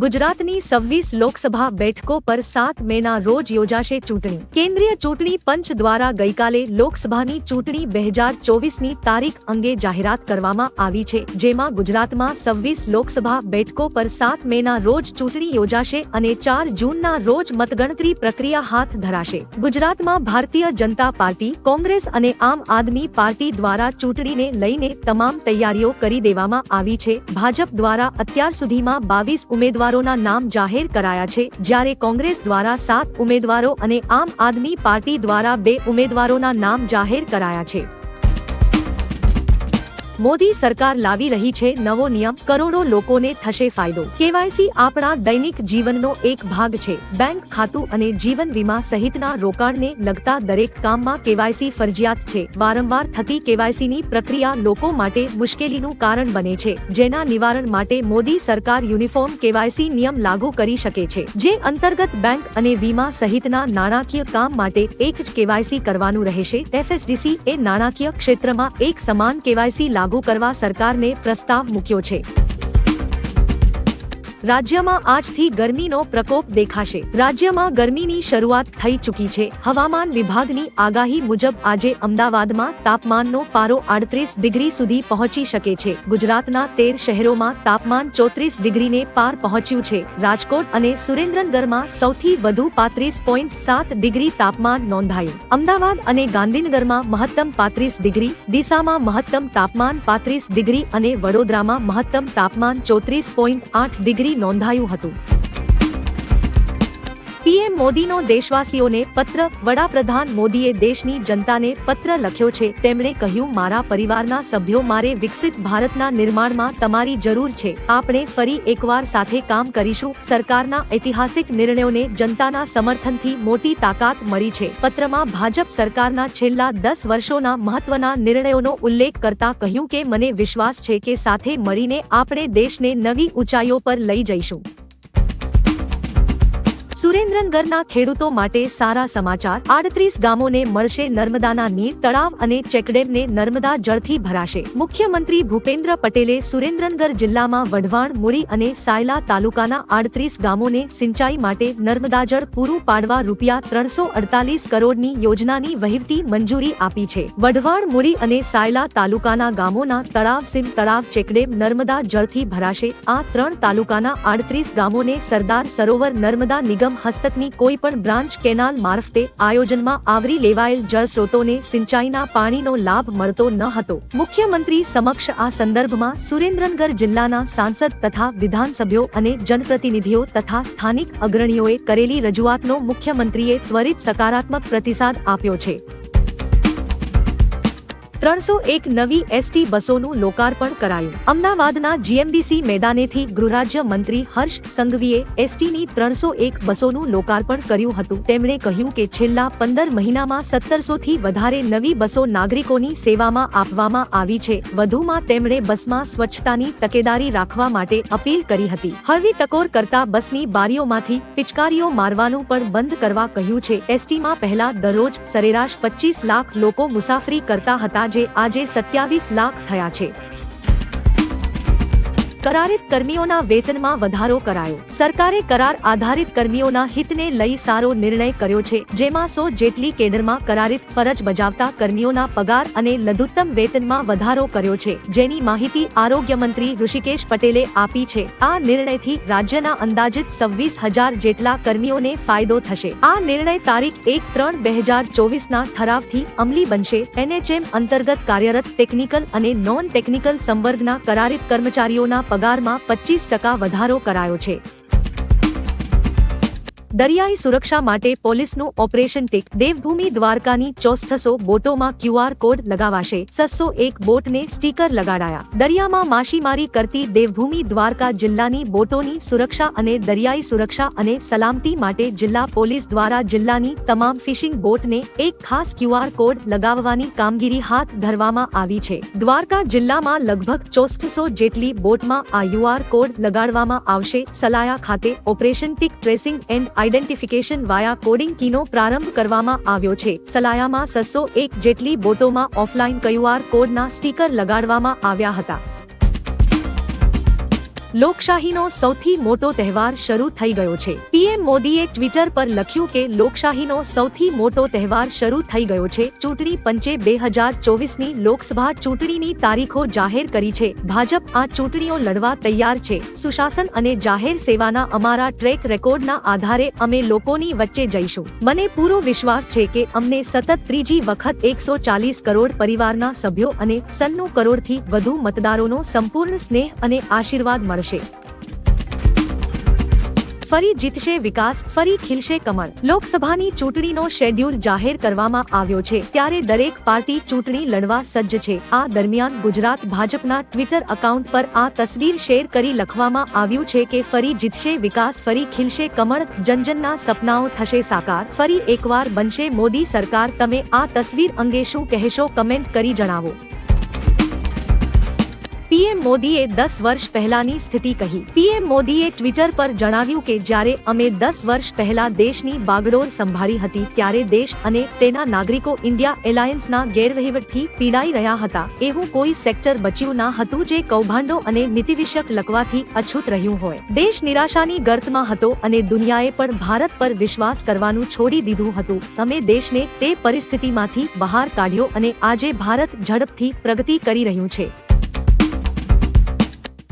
ગુજરાતની સવ્વીસ લોકસભા બેઠકો પર સાત મેના રોજ યોજાશે ચૂંટણી. કેન્દ્રીય ચૂંટણી પંચ દ્વારા ગઈકાલે લોકસભાની ચૂંટણી બે હજાર ચોવીસની તારીખ અંગે જાહેરાત કરવામાં આવી છે, જેમાં ગુજરાતમાં સવ્વીસ લોકસભા બેઠકો પર સાત મેના રોજ ચૂંટણી યોજાશે અને ચાર જૂનના રોજ મતગણતરી પ્રક્રિયા હાથ ધરાશે. ગુજરાતમાં ભારતીય જનતા પાર્ટી, કોંગ્રેસ અને આમ આદમી પાર્ટી દ્વારા ચૂંટણીને લઈને તમામ તૈયારીઓ કરી દેવામાં આવી છે. ભાજપ દ્વારા અત્યાર સુધીમાં બાવીસ ઉમેદવારોના નામ જાહેર કરાયા છે. જ્યારે કોંગ્રેસ દ્વારા સાત ઉમેદવારો અને આમ આદમી પાર્ટી દ્વારા બે ઉમેદવારોના નામ જાહેર કરાયા છે. મોદી સરકાર લાવી રહી છે નવો નિયમ. કરોડો લોકોને થશે ફાયદો. કેવાયસી આપણા દૈનિક જીવનનો એક ભાગ છે. બેંક ખાતું અને જીવન વીમા સહિતના રોકાણને લગતા દરેક કામમાં કેવાયસી ફરજિયાત છે. વારંવાર થતી કેવાયસીની પ્રક્રિયા લોકો માટે મુશ્કેલીનું કારણ બને છે. જેના નિવારણ માટે મોદી સરકાર યુનિફોર્મ કેવાયસી નિયમ લાગુ કરી શકે છે. જે અંતર્ગત બેંક અને વીમા સહિતના નાણાકીય કામ માટે એક જ કેવાયસી કરવાનું રહેશે. એફએસડીસી એ નાણાકીય ક્ષેત્રમાં એક સમાન કેવાયસી લાગુ કરવા સરકારને પ્રસ્તાવ મૂક્યો છે. રાજ્યમાં આજથી ગરમીનો પ્રકોપ દેખાશે. રાજ્યમાં ગરમીની શરૂઆત થઈ ચૂકી છે. હવામાન વિભાગની આગાહી મુજબ આજે અમદાવાદમાં તાપમાનનો પારો આડત્રીસ ડિગ્રી સુધી પહોંચી શકે છે. ગુજરાતના તેર શહેરોમાં તાપમાન ચોત્રીસ ડિગ્રીને પાર પહોંચ્યું છે. રાજકોટ અને સુરેન્દ્રનગરમાં સૌથી વધુ પાંત્રીસ પોઈન્ટ સાત ડિગ્રી તાપમાન નોંધાયું. અમદાવાદ અને ગાંધીનગરમાં મહત્તમ પાંત્રીસ ડિગ્રી, ડીસામાં મહત્તમ તાપમાન પાંત્રીસ ડિગ્રી અને વડોદરામાં મહત્તમ તાપમાન ચોત્રીસ પોઈન્ટ આઠ ડિગ્રી નોંધાયું હતું. પીએમ મોદીનો દેશવાસીઓને પત્ર, વડાપ્રધાન મોદીએ દેશની જનતાને પત્ર લખ્યો છે. તેમણે કહ્યું, મારા પરિવારના સભ્યો મારે વિકસિત ભારતના નિર્માણમાં તમારી જરૂર છે. આપણે ફરી એકવાર સાથે કામ કરીશું. સરકારના ઐતિહાસિક નિર્ણયોને જનતાના સમર્થનથી મોટી તાકાત મળી છે. પત્રમાં ભાજપ સરકારના છેલ્લા દસ વર્ષોના મહત્વના નિર્ણયોનો ઉલ્લેખ કરતા કહ્યું કે, મને વિશ્વાસ છે કે સાથે મળીને આપણે દેશને નવી ઊંચાઈઓ પર લઈ જઈશું. સુરેન્દ્રનગરના ખેડૂતો માટે સારા સમાચાર. આડત્રીસ ગામોને મળશે નર્મદાના નીર તળાવ અને ચેકડેમને નર્મદા જળથી ભરાશે. મુખ્યમંત્રી ભૂપેન્દ્ર પટેલે સુરેન્દ્રનગર જિલ્લામાં વઢવાણ, મૂળી અને સાયલા તાલુકાના આડત્રીસ ગામોને સિંચાઈ માટે નર્મદા જળ પૂરું પાડવા રૂપિયા ત્રણસો અડતાલીસ કરોડની યોજનાની વહીવટી મંજૂરી આપી છે. વઢવાણ, મૂળી અને સાયલા તાલુકાના ગામોના તળાવ, સિમ તળાવ, ચેકડેમ નર્મદા જળથી ભરાશે. આ ત્રણ તાલુકાના આડત્રીસ ગામોને સરદાર સરોવર નર્મદા નિગમ હસ્તકની કોઈ પણ બ્રાન્ચ કેનાલ મારફતે આયોજનમાં આવરી લેવાયેલ જળસ્રોતોને સિંચાઈના પાણીનો લાભ મળતો ન હતો. મુખ્યમંત્રી સમક્ષ આ સંદર્ભમાં સુરેન્દ્રનગર જિલ્લાના સાંસદ તથા વિધાનસભ્યો અને જનપ્રતિનિધિઓ તથા સ્થાનિક અગ્રણીઓએ કરેલી રજૂઆતનો મુખ્યમંત્રીએ ત્વરિત સકારાત્મક પ્રતિસાદ આપ્યો છે. ત્રણસો એક નવી એસટી બસોનું લોકાર્પણ કરાયું. અમદાવાદના જીએમડીસી મેદાનેથી ગૃહરાજ્ય મંત્રી હર્ષ સંઘવીએ એસટીની ત્રણસો એક બસોનું લોકાર્પણ કર્યું હતું. તેમણે કહ્યું કે છેલ્લા પંદર મહિનામાં સત્તરસો થી વધારે નવી બસો નાગરિકોની સેવામાં આપવામાં આવી છે. વધુમાં તેમણે બસમાં સ્વચ્છતાની તકેદારી રાખવા માટે અપીલ કરી હતી. હળવી ટકોર કરતા બસની બારીઓમાંથી પિચકારીઓ મારવાનું પણ બંધ કરવા કહ્યું છે. એસટીમાં પહેલા દરરોજ સરેરાશ પચીસ લાખ લોકો મુસાફરી કરતા હતા જે આજે સત્યાવીસ લાખ થયા છે. કરારિત કર્મીઓના વેતનમાં વધારો કરાયો. સરકારે કરાર આધારિત કર્મીઓના હિતને લઈ સારો નિર્ણય કર્યો છે. જેમાં સો જેટલી કેડરમાં કરારિત ફરજ બજાવતા કર્મીઓના પગાર અને લઘુત્તમ વેતનમાં વધારો કર્યો છે. જેની માહિતી આરોગ્ય મંત્રી ઋષિકેશ પટેલે આપી છે. આ નિર્ણયથી રાજ્યના અંદાજિત સવ્વીસ હજાર જેટલા કર્મીઓને ફાયદો થશે. આ નિર્ણય તારીખ એક ત્રણ બે હજાર ચોવીસના ઠરાવથી અમલી બનશે. એનએચએમ અંતર્ગત કાર્યરત ટેકનિકલ અને નોન ટેકનિકલ સંવર્ગના કરારિત કર્મચારીઓના પગારમાં પચીસ ટકા વધારો કરાયો છે. દરિયાઈ સુરક્ષા માટે પોલીસનું ઓપરેશન ટીક. દેવભૂમિ દ્વારકાની ચોસઠસો બોટોમાં ક્યુઆર કોડ લગાવાશે. સસો એક બોટને સ્ટીકર લગાડાયા. દરિયામાં માછીમારી કરતી દેવભૂમિ દ્વારકા જિલ્લાની બોટોની સુરક્ષા અને દરિયાઈ સુરક્ષા અને સલામતી માટે જિલ્લા પોલીસ દ્વારા જિલ્લાની તમામ ફિશિંગ બોટને એક ખાસ ક્યુઆર કોડ લગાવવાની કામગીરી હાથ ધરવામાં આવી છે. દ્વારકા જિલ્લામાં લગભગ ચોસઠસો જેટલી બોટમાં આ યુઆર કોડ લગાડવામાં આવશે. સલાયા ખાતે operation tick tracing and identification via coding કીનો પ્રારંભ કરવામાં આવ્યો છે. સલાયામાં સસો એક જેટલી બોટોમાં ઓફલાઈન ક્યુઆર કોડના સ્ટીકર લગાડવામાં આવ્યા હતા. લોકશાહીનો સૌથી મોટો તહેવાર શરૂ થઈ ગયો છે. પીએમ મોદીએ ટ્વિટર પર લખ્યું કે લોકશાહીનો સૌથી મોટો તહેવાર શરૂ થઈ ગયો છે. ચૂંટણી પંચે બે હજાર ચોવીસની લોકસભા ચૂંટણીની તારીખો જાહેર કરી છે. ભાજપ આ ચૂંટણીઓ લડવા તૈયાર છે. સુશાસન અને જાહેર સેવાના અમારા ટ્રેક રેકોર્ડના આધારે અમે લોકોની વચ્ચે જઈશું. મને પૂરો વિશ્વાસ છે કે અમને સતત ત્રીજી વખત એકસો ચાલીસ કરોડ પરિવારના સભ્યો અને સન્નું કરોડથી વધુ મતદારોનો સંપૂર્ણ સ્નેહ અને આશીર્વાદ મળશે. ફરી જીતશે વિકાસ, ફરી ખીલશે કમળ. લોકસભાની ચૂંટણીનો શેડ્યુલ જાહેર કરવામાં આવ્યો છે, ત્યારે દરેક પાર્ટી ચૂંટણી લડવા સજ્જ છે. આ દરમિયાન ગુજરાત ભાજપના ટ્વિટર એકાઉન્ટ પર આ તસવીર શેર કરી લખવામાં આવ્યું છે કે ફરી જીતશે વિકાસ, ફરી ખીલશે કમળ, જનજનના સપનાઓ થશે સાકાર. ફરી એકવાર બનશે મોદી સરકાર. તમે આ તસવીર અંગે શું કહેશો? કમેન્ટ કરી જણાવો. પીએમ મોદીએ દસ વર્ષ પહેલાની સ્થિતિ કહી. પીએમ મોદીએ ટ્વિટર પર જણાવ્યું કે જ્યારે અમે દસ વર્ષ પહેલા દેશની બાગડોર સંભાળી હતી ત્યારે દેશ અને તેના નાગરિકો ઇન્ડિયા એલાયન્સના ગેરવહીવટથી પીડાઈ રહ્યા હતા. એવું કોઈ સેક્ટર બચ્યું ના હતું જે કૌભાંડો અને નીતિવિષયક લકવાથી અછૂત રહ્યું હોય. દેશ નિરાશાની ગર્તમાં હતો અને દુનિયાએ પણ ભારત પર વિશ્વાસ કરવાનું છોડી દીધું હતું. તમે દેશને તે પરિસ્થિતિમાંથી બહાર કાઢ્યો અને આજે ભારત ઝડપથી પ્રગતિ કરી રહ્યું છે.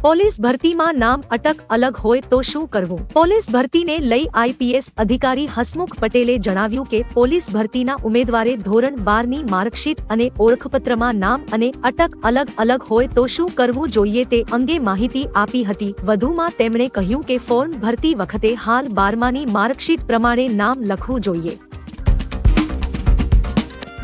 પોલીસ ભરતીમાં નામ અટક અલગ હોય તો શું કરવું? પોલીસ ભરતીને લઈ આઈપીએસ અધિકારી હસમુખ પટેલે જણાવ્યું કે પોલીસ ભરતીના ઉમેદવારે ધોરણ બારની માર્કશીટ અને ઓળખપત્રમાં નામ અને અટક અલગ અલગ હોય તો શું કરવું જોઈએ તે અંગે માહિતી આપી હતી. વધુમાં તેમણે કહ્યું કે ફોર્મ ભરતી વખતે હાલ બારમાની માર્કશીટ પ્રમાણે નામ લખવું જોઈએ.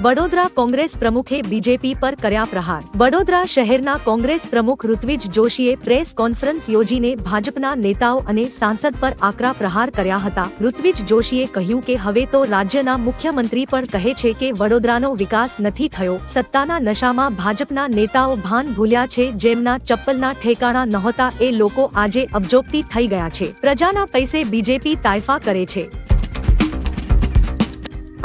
વડોદરા કોંગ્રેસ પ્રમુખે બીજેપી પર કર્યા પ્રહાર. વડોદરા શહેરના કોંગ્રેસ પ્રમુખ ઋત્વિજ જોશીએ પ્રેસ કોન્ફરન્સ યોજીને ભાજપના નેતાઓ અને સાંસદ પર આકરા પ્રહાર કર્યા હતા. ઋત્વિજ જોશીએ કહ્યું કે હવે તો રાજ્યના મુખ્યમંત્રી પણ કહે છે કે વડોદરાનો વિકાસ નથી થયો. સત્તાના નશામાં ભાજપના નેતાઓ ભાન ભૂલ્યા છે, જેમના ચપ્પલના ઠેકાણા નહોતા, એ લોકો આજે અબજોપતી થઈ ગયા છે. પ્રજાના પૈસે બીજેપી તાયફા કરે છે.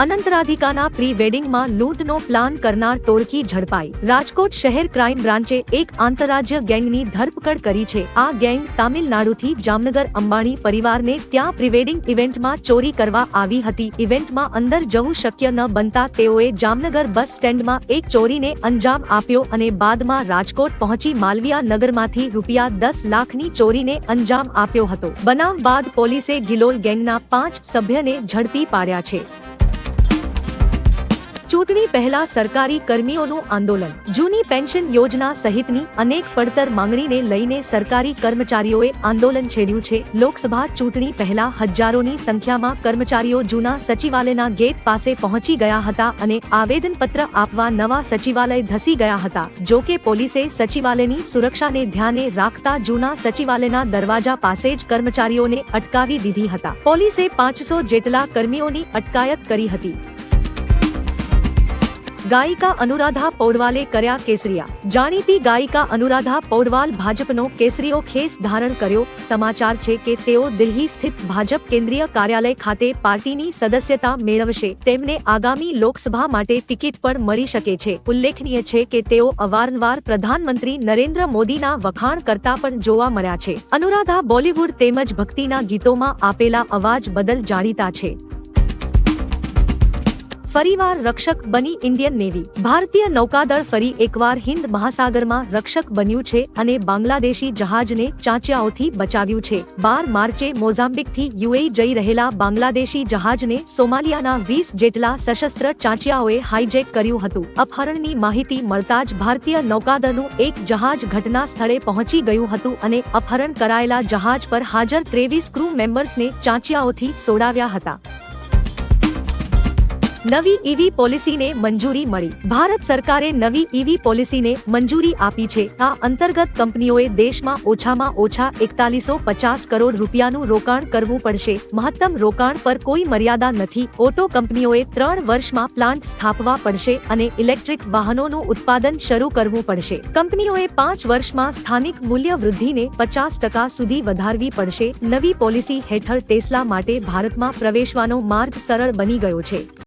અનંતરાધિકાના પ્રી વેડિંગમાં લૂંટનો પ્લાન કરનાર ટોળકી ઝડપાઈ. રાજકોટ શહેર ક્રાઇમ બ્રાન્ચે એક આંતરરાજ્ય ગેંગની ધરપકડ કરી છે. આ ગેંગ તામિલનાડુથી જામનગર, અંબાણી પરિવારને ત્યાં પ્રિવેડિંગ ઇવેન્ટમાં ચોરી કરવા આવી હતી. ઇવેન્ટમાં અંદર જવું શક્ય ન બનતા તેઓએ જામનગર બસ સ્ટેન્ડમાં એક ચોરીને અંજામ આપ્યો અને બાદમાં રાજકોટ પહોંચી માલવિયા નગરમાંથી રૂપિયા દસ લાખની ચોરીને અંજામ આપ્યો હતો. બનાવ બાદ પોલીસે ગિલોલ ગેંગના પાંચ સભ્યને ઝડપી પાડ્યા છે. ચૂંટણી પહેલા સરકારી કર્મીઓનું આંદોલન. જૂની પેન્શન યોજના સહિતની અનેક પડતર માંગણીને લઈને સરકારી કર્મચારીઓએ આંદોલન છેડ્યું છે. લોકસભા ચૂંટણી પહેલા હજારોની સંખ્યામાં કર્મચારીઓ જૂના સચિવાલયના ગેટ પાસે પહોંચી ગયા હતા અને આવેદનપત્ર આપવા નવા સચિવાલય ધસી ગયા હતા. જો કે પોલીસે સચિવાલયની સુરક્ષાને ધ્યાને રાખતા જૂના સચિવાલયના દરવાજા પાસે જ કર્મચારીઓને અટકાવી દીધી હતા. પોલીસે પાંચસો જેટલા કર્મીઓની અટકાયત કરી હતી. ગાયિકા અનુરાધા પૌડવાલે કર્યા કેસરિયા. જાણીતી ગાયિકા અનુરાધા પૌડવાલ ભાજપનો કેસરીઓ ખેસ ધારણ કર્યો. સમાચાર છે કે તેઓ દિલ્હી સ્થિત ભાજપ કેન્દ્રીય કાર્યાલય ખાતે પાર્ટીની સદસ્યતા મેળવશે. તેમને આગામી લોકસભા માટે ટિકિટ પણ મળી શકે છે. ઉલ્લેખનીય છે કે તેઓ અવારનવાર પ્રધાનમંત્રી નરેન્દ્ર મોદીના વખાણ કરતા પણ જોવા મળ્યા છે. અનુરાધા બોલિવૂડ તેમજ ભક્તિના ગીતોમાં આપેલા અવાજ બદલ જાણીતા છે. ફરીવાર રક્ષક બની ઇન્ડિયન નેવી. ભારતીય નૌકાદળ ફરી એકવાર હિન્દ મહાસાગરમાં રક્ષક બન્યું છે અને બાંગ્લાદેશી જહાજને ચાંચિયાઓથી બચાવ્યું છે. બાર માર્ચે મોઝામ્બિકથી યુએ જઈ રહેલા બાંગ્લાદેશી જહાજને સોમાલિયાના વીસ જેટલા સશસ્ત્ર ચાંચિયાઓએ હાઈજેક કર્યું હતું. અપહરણની માહિતી મળતા જ ભારતીય નૌકાદળનું એક જહાજ ઘટના સ્થળે પહોંચી ગયું હતું અને અપહરણ કરાયેલા જહાજ પર હાજર ત્રેવીસ ક્રૂ મેમ્બર્સને ચાંચિયાઓથી સોડાવ્યા હતા. નવી ઈવી પોલિસીને મંજૂરી મળી. ભારત સરકારે નવી ઈવી પોલિસીને મંજૂરી આપી છે. આ અંતર્ગત કંપનીઓએ દેશમાં ઓછામાં ઓછા એકતાલીસો પચાસ કરોડ રૂપિયાનું રોકાણ કરવું પડશે. મહત્તમ રોકાણ પર કોઈ મર્યાદા નથી. ઓટો કંપનીઓએ ત્રણ વર્ષમાં પ્લાન્ટ સ્થાપવા પડશે અને ઇલેક્ટ્રિક વાહનોનું ઉત્પાદન શરૂ કરવું પડશે. કંપનીઓએ પાંચ વર્ષમાં સ્થાનિક મૂલ્ય વૃદ્ધિને પચાસ ટકા સુધી વધારવી પડશે. નવી પોલિસી હેઠળ ટેસ્લા માટે ભારતમાં પ્રવેશવાનો માર્ગ સરળ બની ગયો છે.